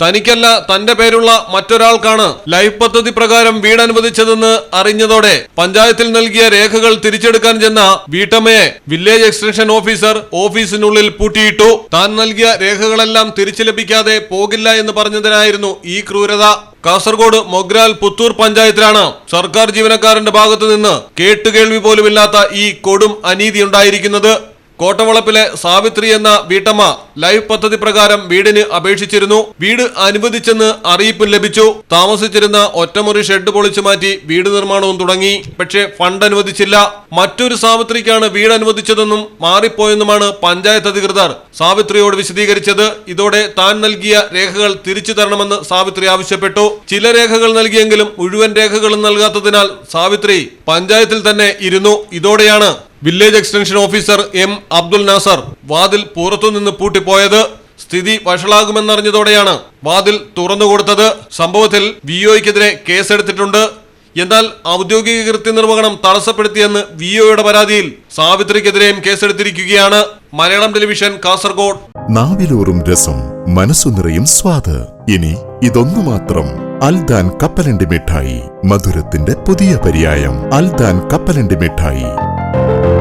തനിക്കല്ല തന്റെ പേരുള്ള മറ്റൊരാൾക്കാണ് ലൈഫ് പദ്ധതി പ്രകാരം വീട് അനുവദിച്ചതെന്ന് അറിഞ്ഞതോടെ പഞ്ചായത്തിൽ നൽകിയ രേഖകൾ തിരിച്ചെടുക്കാൻ ചെന്ന വീട്ടമ്മയെ വില്ലേജ് എക്സ്റ്റൻഷൻ ഓഫീസർ ഓഫീസിനുള്ളിൽ പൂട്ടിയിട്ടു. താൻ നൽകിയ രേഖകളെല്ലാം തിരിച്ചു ലഭിക്കാതെ പോകില്ല എന്ന് പറഞ്ഞതിനായിരുന്നു ഈ ക്രൂരത. കാസർഗോഡ് മൊഗ്രാൽ പുത്തൂർ പഞ്ചായത്തിലാണ് സർക്കാർ ജീവനക്കാരന്റെ ഭാഗത്തു നിന്ന് കേട്ടുകേൾവി പോലുമില്ലാത്ത ഈ കൊടും അനീതി ഉണ്ടായിരിക്കുന്നത്. കോട്ടവളപ്പിലെ സാവിത്രി എന്ന വീട്ടമ്മ ലൈഫ് പദ്ധതി പ്രകാരം വീടിന് അപേക്ഷിച്ചിരുന്നു. വീട് അനുവദിച്ചെന്ന് അറിയിപ്പ് ലഭിച്ചു. താമസിച്ചിരുന്ന ഒറ്റമുറി ഷെഡ് പൊളിച്ചു മാറ്റി വീട് നിർമ്മാണവും തുടങ്ങി. പക്ഷേ ഫണ്ട് അനുവദിച്ചില്ല. മറ്റൊരു സാവിത്രിക്കാണ് വീട് അനുവദിച്ചതെന്നും മാറിപ്പോയെന്നുമാണ് പഞ്ചായത്ത് അധികൃതർ സാവിത്രിയോട് വിശദീകരിച്ചത്. ഇതോടെ താൻ നൽകിയ രേഖകൾ തിരിച്ചു തരണമെന്ന് സാവിത്രി ആവശ്യപ്പെട്ടു. ചില രേഖകൾ നൽകിയെങ്കിലും മുഴുവൻ രേഖകളും നൽകാത്തതിനാൽ സാവിത്രി പഞ്ചായത്തിൽ തന്നെ ഇരുന്നു. ഇതോടെയാണ് village extension officer M Abdul Nasar വാതിൽ പുറത്തുനിന്ന് പൂട്ടിപ്പോയത് സ്ഥിതി വഷളാകുമെന്നറിഞ്ഞതോടെയാണ്. വാതിൽ തുറന്നുകൊടുത്തത് സംഭവത്തിൽ വി ഒക്കെതിരെ കേസെടുത്തിട്ടുണ്ട്. എന്നാൽ ഔദ്യോഗിക കൃത്യനിർവഹണം തടസ്സപ്പെടുത്തിയെന്ന് വി ഒയുടെ പരാതിയിൽ സാവിത്രിക്കെതിരെയും കേസെടുത്തിരിക്കുകയാണ്. മലയാളം ടെലിവിഷൻ കാസർഗോഡ്. നാവിലൂറും രസം മനസ്സു നിറയും സ്വാദ്. ഇനി ഇതൊന്നു മാത്രം. അൽദാൻ കപ്പലണ്ടി മിഠായി മധുരത്തിന്റെ പുതിയ പര്യായം. അൽദാൻ കപ്പലണ്ടി മിഠായി. Thank you.